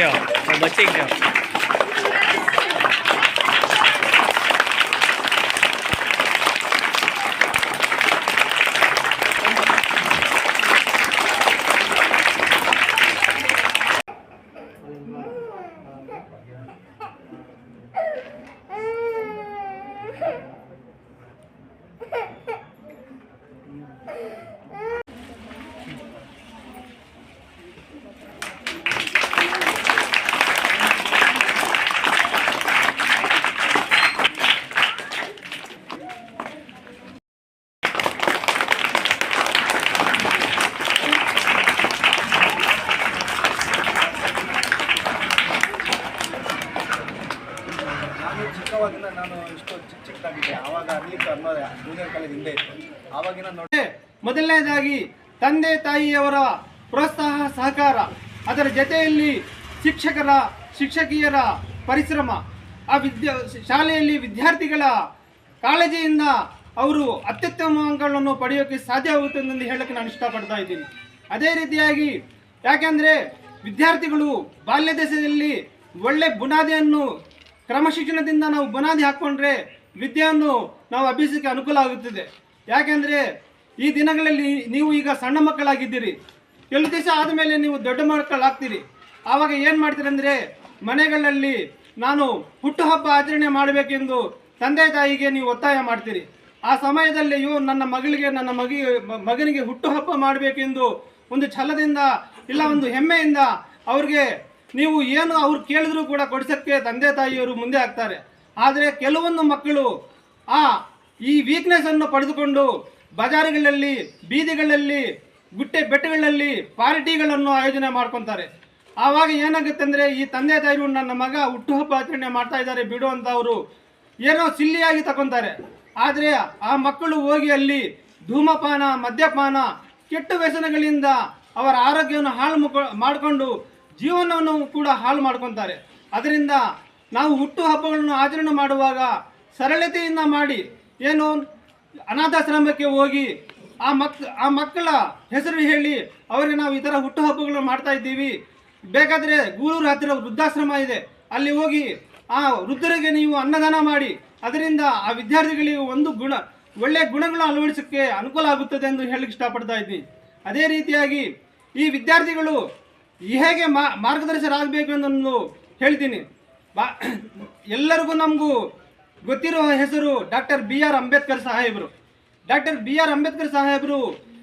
Yang. ನಾನು ಇಷ್ಟು ಚಿಕ್ಕ ಚಿಕ್ಕದಾಗಿದ್ದೆ ಆವಾಗ ಅರ್ಲಿಕ್ಕೆ ಅನ್ನೋದು ಜೂನಿಯರ್ ಕಾಲೇಜ್ ಹಿಂದೆ ಇತ್ತು. ಆವಾಗಿನ ನೋಡಿ ಮೊದಲನೇದಾಗಿ ತಂದೆ ತಾಯಿಯವರ ಪ್ರೋತ್ಸಾಹ ಸಹಕಾರ, ಅದರ ಜೊತೆಯಲ್ಲಿ ಶಿಕ್ಷಕರ, ಶಿಕ್ಷಕಿಯರ ಪರಿಶ್ರಮ, ಆ ವಿದ್ಯಾ ಶಾಲೆಯಲ್ಲಿ ವಿದ್ಯಾರ್ಥಿಗಳ ಕಾಳಜಿಯಿಂದ ಅವರು ಅತ್ಯುತ್ತಮ ಅಂಕಗಳನ್ನು ಪಡೆಯೋಕ್ಕೆ ಸಾಧ್ಯವಾಗುತ್ತೆ ಎಂದು ಹೇಳಕ್ಕೆ ನಾನು ಇಷ್ಟಪಡ್ತಾ ಇದ್ದೀನಿ. ಅದೇ ರೀತಿಯಾಗಿ ಯಾಕೆಂದರೆ ವಿದ್ಯಾರ್ಥಿಗಳು ಬಾಲ್ಯ ದೇಶದಲ್ಲಿ ಒಳ್ಳೆ ಬುನಾದಿಯನ್ನು ಕ್ರಮಶಿಕ್ಷಣದಿಂದ ನಾವು ಬುನಾದಿ ಹಾಕ್ಕೊಂಡ್ರೆ ವಿದ್ಯೆಯನ್ನು ನಾವು ಅಭ್ಯಸಕ್ಕೆ ಅನುಕೂಲ ಆಗುತ್ತದೆ. ಯಾಕೆಂದರೆ ಈ ದಿನಗಳಲ್ಲಿ ನೀವು ಈಗ ಸಣ್ಣ ಮಕ್ಕಳಾಗಿದ್ದೀರಿ. ಕೆಲವು ದಿವಸ ಆದಮೇಲೆ ನೀವು ದೊಡ್ಡ ಮಕ್ಕಳಾಗ್ತೀರಿ. ಆವಾಗ ಏನು ಮಾಡ್ತೀರಿ ಅಂದರೆ ಮನೆಗಳಲ್ಲಿ ನಾನು ಹುಟ್ಟುಹಬ್ಬ ಆಚರಣೆ ಮಾಡಬೇಕೆಂದು ತಂದೆ ತಾಯಿಗೆ ನೀವು ಒತ್ತಾಯ ಮಾಡ್ತೀರಿ. ಆ ಸಮಯದಲ್ಲಿಯೂ ನನ್ನ ಮಗಳಿಗೆ, ನನ್ನ ಮಗಿ, ಮಗನಿಗೆ ಹುಟ್ಟುಹಬ್ಬ ಮಾಡಬೇಕೆಂದು ಒಂದು ಛಲದಿಂದ ಇಲ್ಲ ಒಂದು ಹೆಮ್ಮೆಯಿಂದ ಅವ್ರಿಗೆ ನೀವು ಏನು ಅವ್ರು ಕೇಳಿದ್ರು ಕೂಡ ಕೊಡಿಸೋಕ್ಕೆ ತಂದೆ ತಾಯಿಯವರು ಮುಂದೆ ಆಗ್ತಾರೆ. ಆದರೆ ಕೆಲವೊಂದು ಮಕ್ಕಳು ಆ, ಈ ವೀಕ್ನೆಸ್ಸನ್ನು ಪಡೆದುಕೊಂಡು ಬಜಾರ್ಗಳಲ್ಲಿ, ಬೀದಿಗಳಲ್ಲಿ, ಗುಟ್ಟೆ ಬೆಟ್ಟಗಳಲ್ಲಿ ಪಾರ್ಟಿಗಳನ್ನು ಆಯೋಜನೆ ಮಾಡ್ಕೊತಾರೆ. ಆವಾಗ ಏನಾಗುತ್ತೆ ಅಂದರೆ ಈ ತಂದೆ ತಾಯಿರು ನನ್ನ ಮಗ ಹುಟ್ಟುಹಬ್ಬ ಆಚರಣೆ ಮಾಡ್ತಾ ಇದ್ದಾರೆ ಬಿಡು ಅವರು ಏನೋ ಸಿಲ್ಲಿಯಾಗಿ ತಗೊಂತಾರೆ ಆದರೆ ಆ ಮಕ್ಕಳು ಹೋಗಿ ಅಲ್ಲಿ ಧೂಮಪಾನ, ಮದ್ಯಪಾನ, ಕೆಟ್ಟ ವ್ಯಸನಗಳಿಂದ ಅವರ ಆರೋಗ್ಯವನ್ನು ಹಾಳು ಮಾಡಿಕೊಂಡು ಜೀವನವನ್ನು ಕೂಡ ಹಾಳು ಮಾಡ್ಕೊತಾರೆ. ಅದರಿಂದ ನಾವು ಹುಟ್ಟು ಹಬ್ಬಗಳನ್ನು ಆಚರಣೆ ಮಾಡುವಾಗ ಸರಳತೆಯಿಂದ ಮಾಡಿ ಏನು ಅನಾಥಾಶ್ರಮಕ್ಕೆ ಹೋಗಿ ಆ ಮಕ್, ಆ ಮಕ್ಕಳ ಹೆಸರು ಹೇಳಿ ಅವರಿಗೆ ನಾವು ಈ ಥರ ಹುಟ್ಟು ಹಬ್ಬಗಳನ್ನು ಮಾಡ್ತಾ ಇದ್ದೀವಿ. ಬೇಕಾದರೆ ಗೂಳೂರು ಹತ್ತಿರ ವೃದ್ಧಾಶ್ರಮ ಇದೆ. ಅಲ್ಲಿ ಹೋಗಿ ಆ ವೃದ್ಧರಿಗೆ ನೀವು ಅನ್ನದಾನ ಮಾಡಿ. ಅದರಿಂದ ಆ ವಿದ್ಯಾರ್ಥಿಗಳಿಗೆ ಒಂದು ಗುಣ ಒಳ್ಳೆಯ ಗುಣಗಳನ್ನು ಅಳವಡಿಸೋಕ್ಕೆ ಅನುಕೂಲ ಆಗುತ್ತದೆ ಎಂದು ಹೇಳಲಿಕ್ಕೆ ಇಷ್ಟಪಡ್ತಾ ಇದ್ದೀನಿ. ಅದೇ ರೀತಿಯಾಗಿ ಈ ವಿದ್ಯಾರ್ಥಿಗಳು ಹೇಗೆ ಮಾ ಮಾರ್ಗದರ್ಶಕರಾಗಬೇಕು ಎಂದು ಹೇಳ್ತೀನಿ. ಬಾ ಎಲ್ಲರಿಗೂ ನಮಗೂ ಗೊತ್ತಿರುವ ಹೆಸರು ಡಾಕ್ಟರ್ ಬಿ ಆರ್ ಅಂಬೇಡ್ಕರ್ ಸಾಹೇಬರು. ಡಾಕ್ಟರ್ ಬಿ ಆರ್ ಅಂಬೇಡ್ಕರ್ ಸಾಹೇಬರು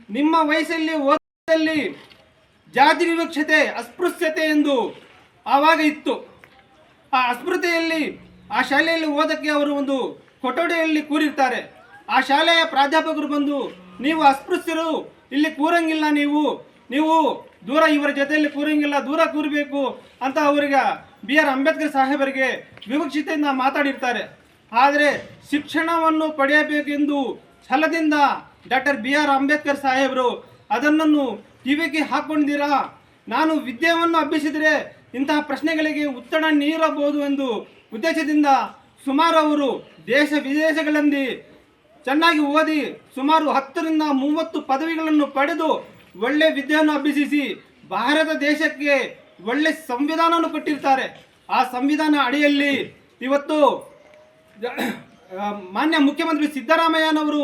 ನಿಮ್ಮ ವಯಸ್ಸಲ್ಲಿ ಓದಲ್ಲಿ ಜಾತಿ ವಿವಕ್ಷತೆ, ಅಸ್ಪೃಶ್ಯತೆ ಎಂದು ಆವಾಗ ಇತ್ತು. ಆ ಅಸ್ಪೃತೆಯಲ್ಲಿ, ಆ ಶಾಲೆಯಲ್ಲಿ ಓದಕ್ಕೆ ಅವರು ಒಂದು ಕೊಠಡಿಯಲ್ಲಿ ಕೂರಿರ್ತಾರೆ. ಆ ಶಾಲೆಯ ಪ್ರಾಧ್ಯಾಪಕರು ಬಂದು, ನೀವು ಅಸ್ಪೃಶ್ಯರು, ಇಲ್ಲಿ ಕೂರಂಗಿಲ್ಲ ನೀವು. ನೀವು ದೂರ ಇವರ ಜೊತೆಯಲ್ಲಿ ಕೂರಂಗಿಲ್ಲ, ದೂರ ಕೂರಬೇಕು ಅಂತ ಅವರಿಗೆ ಬಿ ಆರ್ ಅಂಬೇಡ್ಕರ್ ಸಾಹೇಬರಿಗೆ ವಿವಕ್ಷತೆಯಿಂದ ಮಾತಾಡಿರ್ತಾರೆ. ಆದರೆ ಶಿಕ್ಷಣವನ್ನು ಪಡೆಯಬೇಕೆಂದು ಛಲದಿಂದ ಡಾಕ್ಟರ್ ಬಿ ಆರ್ ಅಂಬೇಡ್ಕರ್ ಸಾಹೇಬರು ಅದನ್ನು ಕಿವಿಗೆ ಹಾಕೊಂಡಿದ್ದೀರಾ? ನಾನು ವಿದ್ಯೆಯನ್ನು ಅಭ್ಯಸಿದರೆ ಇಂತಹ ಪ್ರಶ್ನೆಗಳಿಗೆ ಉತ್ತರ ನೀಡಬಹುದು ಎಂದು ಉದ್ದೇಶದಿಂದ ಸುಮಾರು ಅವರು ದೇಶ ವಿದೇಶಗಳಲ್ಲಿ ಚೆನ್ನಾಗಿ ಓದಿ ಸುಮಾರು ಹತ್ತರಿಂದ ಮೂವತ್ತು ಪದವಿಗಳನ್ನು ಪಡೆದು ಒಳ್ಳೆ ವಿದ್ಯೆಯನ್ನು ಅಭ್ಯಸಿಸಿ ಭಾರತ ದೇಶಕ್ಕೆ ಒಳ್ಳೆ ಸಂವಿಧಾನವನ್ನು ಕೊಟ್ಟಿರ್ತಾರೆ. ಆ ಸಂವಿಧಾನ ಅಡಿಯಲ್ಲಿ ಇವತ್ತು ಮಾನ್ಯ ಮುಖ್ಯಮಂತ್ರಿ ಸಿದ್ದರಾಮಯ್ಯನವರು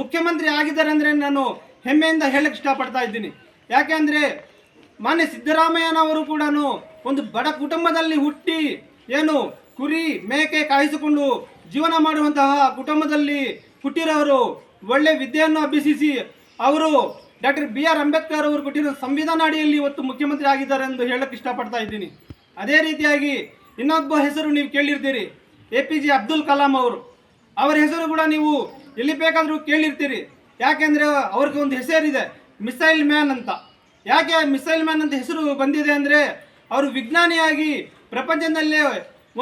ಮುಖ್ಯಮಂತ್ರಿ ಆಗಿದ್ದಾರೆ ಅಂದರೆ ನಾನು ಹೆಮ್ಮೆಯಿಂದ ಹೇಳಕ್ಕೆ ಇಷ್ಟಪಡ್ತಾ ಇದ್ದೀನಿ. ಯಾಕೆ ಅಂದರೆ ಮಾನ್ಯ ಸಿದ್ದರಾಮಯ್ಯನವರು ಕೂಡ ಒಂದು ಬಡ ಕುಟುಂಬದಲ್ಲಿ ಹುಟ್ಟಿ ಏನು ಕುರಿ ಮೇಕೆ ಕಾಯಿಸಿಕೊಂಡು ಜೀವನ ಮಾಡುವಂತಹ ಕುಟುಂಬದಲ್ಲಿ ಹುಟ್ಟಿರೋರು ಒಳ್ಳೆ ವಿದ್ಯೆಯನ್ನು ಅಭ್ಯಸಿಸಿ ಅವರು ಡಾಕ್ಟರ್ ಬಿ ಆರ್ ಅಂಬೇಡ್ಕರ್ ಅವರು ಕೊಟ್ಟಿರೋ ಸಂವಿಧಾನ ಅಡಿಯಲ್ಲಿ ಇವತ್ತು ಮುಖ್ಯಮಂತ್ರಿ ಆಗಿದ್ದಾರೆ ಎಂದು ಹೇಳಕ್ಕೆ ಇಷ್ಟಪಡ್ತಾ ಇದ್ದೀನಿ. ಅದೇ ರೀತಿಯಾಗಿ ಇನ್ನೊಬ್ಬ ಹೆಸರು ನೀವು ಕೇಳಿರ್ತೀರಿ, A P J Abdul Kalam ಅವರು. ಅವರ ಹೆಸರು ಕೂಡ ನೀವು ಎಲ್ಲಿ ಬೇಕಾದರೂ ಕೇಳಿರ್ತೀರಿ. ಯಾಕೆಂದರೆ ಅವ್ರಿಗೆ ಒಂದು ಹೆಸರಿದೆ, ಮಿಸೈಲ್ ಮ್ಯಾನ್ ಅಂತ. ಯಾಕೆ ಮಿಸೈಲ್ ಮ್ಯಾನ್ ಅಂತ ಹೆಸರು ಬಂದಿದೆ ಅಂದರೆ ಅವರು ವಿಜ್ಞಾನಿಯಾಗಿ ಪ್ರಪಂಚದಲ್ಲೇ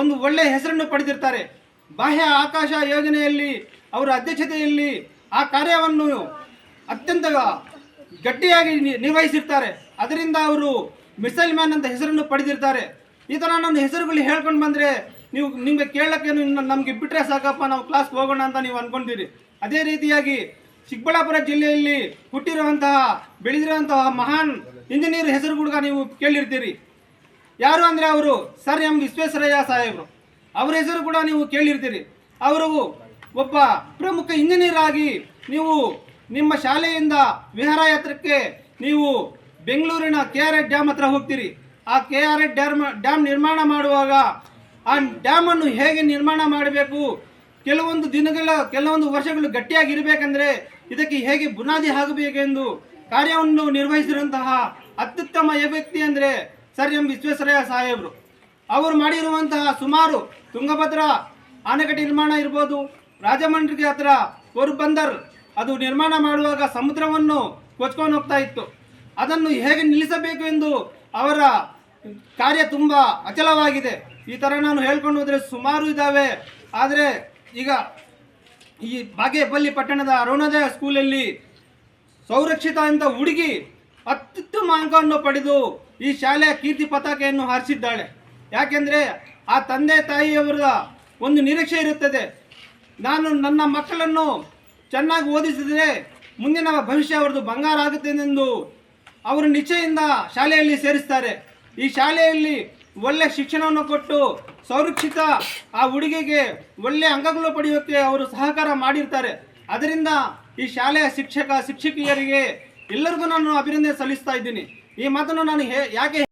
ಒಂದು ಒಳ್ಳೆಯ ಹೆಸರನ್ನು ಪಡೆದಿರ್ತಾರೆ. ಬಾಹ್ಯ ಆಕಾಶ ಯೋಜನೆಯಲ್ಲಿ ಅವರ ಅಧ್ಯಕ್ಷತೆಯಲ್ಲಿ ಆ ಕಾರ್ಯವನ್ನು ಅತ್ಯಂತ ಗಟ್ಟಿಯಾಗಿ ನಿರ್ವಹಿಸಿರ್ತಾರೆ. ಅದರಿಂದ ಅವರು ಮಿಸೈಲ್ ಮ್ಯಾನ್ ಅಂತ ಹೆಸರನ್ನು ಪಡೆದಿರ್ತಾರೆ. ಈ ಥರ ನನ್ನ ಹೆಸರುಗಳು ಹೇಳ್ಕೊಂಡು ಬಂದರೆ ನೀವು ನಿಮಗೆ ಕೇಳಕ್ಕೆ ನಮಗೆ ಬಿಟ್ಟರೆ ಸಾಕಪ್ಪ, ನಾವು ಕ್ಲಾಸ್ಗೆ ಹೋಗೋಣ ಅಂತ ನೀವು ಅನ್ಕೊಂಡಿರಿ ಅದೇ ರೀತಿಯಾಗಿ ಚಿಕ್ಕಬಳ್ಳಾಪುರ ಜಿಲ್ಲೆಯಲ್ಲಿ ಹುಟ್ಟಿರುವಂತಹ, ಬೆಳೆದಿರುವಂತಹ ಮಹಾನ್ ಇಂಜಿನಿಯರ್ ಹೆಸರು ಕೂಡ ನೀವು ಕೇಳಿರ್ತೀರಿ. ಯಾರು ಅಂದರೆ ಅವರು ಸರ್ ಎಂ ವಿಶ್ವೇಶ್ವರಯ್ಯ ಸಾಹೇಬರು. ಅವರ ಹೆಸರು ಕೂಡ ನೀವು ಕೇಳಿರ್ತೀರಿ. ಅವರು ಒಬ್ಬ ಪ್ರಮುಖ ಇಂಜಿನಿಯರ್ ಆಗಿ ನೀವು ನಿಮ್ಮ ಶಾಲೆಯಿಂದ ವಿಹಾರಯಾತ್ರಕ್ಕೆ ನೀವು ಬೆಂಗಳೂರಿನ ಕೆ ಆರ್ ಡ್ಯಾಮ್ ಹತ್ರ ಹೋಗ್ತೀರಿ. ಆ ಕೆ ಆರ್ ಡ್ಯಾಮ್ ಡ್ಯಾಮ್ ನಿರ್ಮಾಣ ಮಾಡುವಾಗ ಆ ಡ್ಯಾಮನ್ನು ಹೇಗೆ ನಿರ್ಮಾಣ ಮಾಡಬೇಕು? ಕೆಲವೊಂದು ದಿನಗಳ, ಕೆಲವೊಂದು ವರ್ಷಗಳು ಗಟ್ಟಿಯಾಗಿರಬೇಕೆಂದರೆ ಇದಕ್ಕೆ ಹೇಗೆ ಬುನಾದಿ ಆಗಬೇಕೆಂದು ಕಾರ್ಯವನ್ನು ನಿರ್ವಹಿಸಿರುವಂತಹ ಅತ್ಯುತ್ತಮ ವ್ಯಕ್ತಿ ಅಂದರೆ ಸರ್ ಎಂ ವಿಶ್ವೇಶ್ವರಯ್ಯ ಸಾಹೇಬರು. ಅವರು ಮಾಡಿರುವಂತಹ ಸುಮಾರು ತುಂಗಭದ್ರಾ ಆಣೆಕಟ್ಟೆ ನಿರ್ಮಾಣ ಇರ್ಬೋದು, ರಾಜಮಂಡ್ರಿಗೆ ಹತ್ರ ಪೋರ್ಬಂದರ್ ಅದು ನಿರ್ಮಾಣ ಮಾಡುವಾಗ ಸಮುದ್ರವನ್ನು ಕೊಚ್ಕೊಂಡು ಹೋಗ್ತಾ ಇತ್ತು. ಅದನ್ನು ಹೇಗೆ ನಿಲ್ಲಿಸಬೇಕು ಎಂದು ಅವರ ಕಾರ್ಯ ತುಂಬ ಅಚಲವಾಗಿದೆ. ಈ ಥರ ನಾನು ಹೇಳ್ಕೊಂಡು ಹೋದರೆ ಸುಮಾರು ಇದ್ದಾವೆ ಆದರೆ ಈಗ ಈ ಬಾಗೇಬಲ್ಲಿ ಪಟ್ಟಣದ ಅರುಣೋದಯ ಸ್ಕೂಲಲ್ಲಿ ಸೌರಕ್ಷಿತ ಅಂತ ಹುಡುಗಿ ಅತ್ಯುತ್ತಮ ಅಂಕವನ್ನು ಪಡೆದು ಈ ಶಾಲೆಯ ಕೀರ್ತಿ ಪತಾಕೆಯನ್ನು ಹಾರಿಸಿದ್ದಾಳೆ. ಯಾಕೆಂದರೆ ಆ ತಂದೆ ತಾಯಿಯವರ ಒಂದು ನಿರೀಕ್ಷೆ ಇರುತ್ತದೆ. ನಾನು ನನ್ನ ಮಕ್ಕಳನ್ನು ಚೆನ್ನಾಗಿ ಓದಿಸಿದರೆ ಮುಂದಿನ ಭವಿಷ್ಯ ಅವರದು ಬಂಗಾರ ಆಗುತ್ತೆ ಎಂದು ಅವರು ನಿಶ್ಚಯಿಂದ ಶಾಲೆಯಲ್ಲಿ ಸೇರಿಸ್ತಾರೆ. ಈ ಶಾಲೆಯಲ್ಲಿ ಒಳ್ಳೆ ಶಿಕ್ಷಣವನ್ನು ಕೊಟ್ಟು ಸೌರಕ್ಷಿತ ಆ ಹುಡುಗಿಗೆ ಒಳ್ಳೆ ಅಂಗಗಳು ಪಡೆಯೋಕ್ಕೆ ಅವರು ಸಹಕಾರ ಮಾಡಿರ್ತಾರೆ. ಅದರಿಂದ ಈ ಶಾಲೆಯ ಶಿಕ್ಷಕ, ಶಿಕ್ಷಕಿಯರಿಗೆ ಎಲ್ಲರಿಗೂ ನಾನು ಅಭಿನಂದನೆ ಸಲ್ಲಿಸ್ತಾ ಇದ್ದೀನಿ. ಈ ಮಾತನ್ನು ನಾನು ಯಾಕೆ